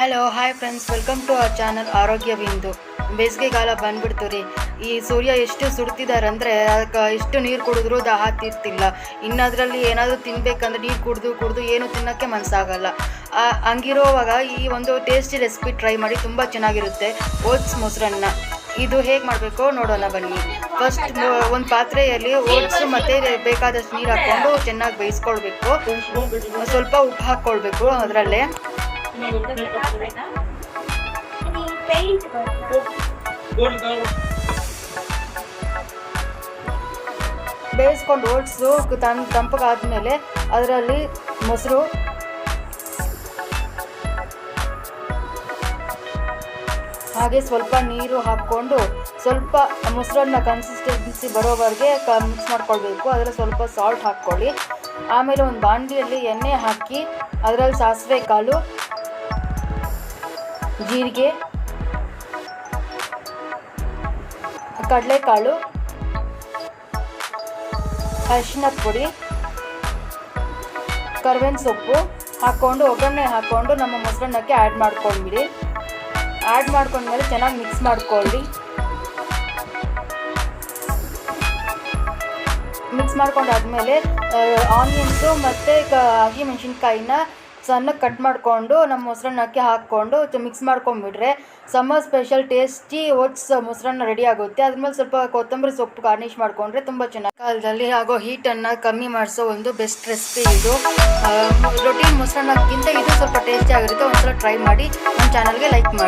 Hello hi friends welcome to our channel Arogya Bindu ಬೇಸಿಗೆಗಾಲ ಬಂದ್ಬಿಡ್ತು ರೀ. ಈ ಸೂರ್ಯ ಎಷ್ಟು ಸುಡ್ತಿದ್ದಾರೆ ಅಂದರೆ ಅದಕ್ಕೆ ಎಷ್ಟು ನೀರು ಕುಡಿದ್ರೂ ದಾಹ ತೀರ್ತಿಲ್ಲ. ಇನ್ನದರಲ್ಲಿ ಏನಾದರೂ ತಿನ್ಬೇಕಂದ್ರೆ ನೀರು ಕುಡಿದು ಕುಡಿದು ಏನು ತಿನ್ನೋಕ್ಕೆ ಮನಸ್ಸಾಗಲ್ಲ ಹಂಗಿರೋವಾಗ ಈ ಒಂದು ಟೇಸ್ಟಿ ರೆಸಿಪಿ ಟ್ರೈ ಮಾಡಿ ತುಂಬ ಚೆನ್ನಾಗಿರುತ್ತೆ. ಓಟ್ಸ್ ಮೊಸರನ್ನ. ಇದು ಹೇಗೆ ಮಾಡಬೇಕು ನೋಡೋಣ ಬನ್ನಿ. ಫಸ್ಟ್ ಒಂದು ಪಾತ್ರೆಯಲ್ಲಿ ಓಟ್ಸು ಮತ್ತು ಬೇಕಾದಷ್ಟು ನೀರು ಹಾಕ್ಕೊಂಡು ಚೆನ್ನಾಗಿ ಬೇಯಿಸ್ಕೊಳ್ಬೇಕು. ಸ್ವಲ್ಪ ಉಪ್ಪು ಹಾಕ್ಕೊಳ್ಬೇಕು ಅದರಲ್ಲೇ. ಬೇಯಿಸ್ಕೊಂಡು ಓಟ್ಸು ತನ್ ತಂಪಗಾದ್ಮೇಲೆ ಅದರಲ್ಲಿ ಮೊಸರು. ಹಾಗೆ ಸ್ವಲ್ಪ ನೀರು ಹಾಕ್ಕೊಂಡು ಸ್ವಲ್ಪ ಮೊಸರನ್ನ ಕನ್ಸಿಸ್ಟೆನ್ಸಿ ಬರೋವರೆಗೆ ಕ ಮಿಕ್ಸ್ ಮಾಡ್ಕೊಳ್ಬೇಕು. ಅದರಲ್ಲಿ ಸ್ವಲ್ಪ ಸಾಲ್ಟ್ ಹಾಕ್ಕೊಳ್ಳಿ. ಆಮೇಲೆ ಒಂದು ಬಾಂಡಿಯಲ್ಲಿ ಎಣ್ಣೆ ಹಾಕಿ ಅದರಲ್ಲಿ ಸಾಸಿವೆ ಕಾಳು ಜೀರಿಗೆ, ಕಡಲೆಕಾಳು ಅರಿಶಿನ ಪುಡಿ, ಕರ್ಬೇವಿನ ಸೊಪ್ಪು ಹಾಕ್ಕೊಂಡು ಒಗ್ಗರಣೆ ಹಾಕ್ಕೊಂಡು ನಮ್ಮ ಮೊಸರನ್ನಕ್ಕೆ ಆ್ಯಡ್ ಮಾಡ್ಕೊಂಡ್ಬಿಡಿ. ಆ್ಯಡ್ ಮಾಡ್ಕೊಂಡ್ಮೇಲೆ ಚೆನ್ನಾಗಿ ಮಿಕ್ಸ್ ಮಾಡ್ಕೊಳ್ಳಿ. ಮಿಕ್ಸ್ ಮಾಡ್ಕೊಂಡಾದ್ಮೇಲೆ ಆನಿಯನ್ಸು ಮತ್ತು ಕ, ಹಸಿಮೆಣ್ಸಿನ್ಕಾಯಿನ ಸಣ್ಣಗೆ ಕಟ್ ಮಾಡಿಕೊಂಡು ನಮ್ಮ ಮೊಸರನ್ನಕ್ಕೆ ಹಾಕ್ಕೊಂಡು ಮಿಕ್ಸ್ ಮಾಡ್ಕೊಂಡ್ಬಿಟ್ರೆ ಸಮ್ಮರ್ ಸ್ಪೆಷಲ್ ಟೇಸ್ಟಿ ಓಟ್ಸ್ ಮೊಸರನ್ನ ರೆಡಿ ಆಗುತ್ತೆ. ಅದ್ಮೇಲೆ ಸ್ವಲ್ಪ ಕೊತ್ತಂಬರಿ ಸೊಪ್ಪು ಗಾರ್ನಿಶ್ ಮಾಡಿಕೊಂಡ್ರೆ ತುಂಬ ಚೆನ್ನಾಗಿ ಕಾಲದಲ್ಲಿ ಆಗೋ ಹೀಟನ್ನು ಕಮ್ಮಿ ಮಾಡಿಸೋ ಒಂದು ಬೆಸ್ಟ್ ರೆಸಿಪಿ ಇದು. ರೊಟೀನ್ ಮೊಸರನ್ನಕ್ಕಿಂತ ಇದು ಸ್ವಲ್ಪ ಟೇಸ್ಟಿ ಆಗಿರುತ್ತೆ. ಒಂದ್ಸಲ ಟ್ರೈ ಮಾಡಿ ನಮ್ಮ ಚಾನಲ್ಗೆ ಲೈಕ್ ಮಾಡಿ.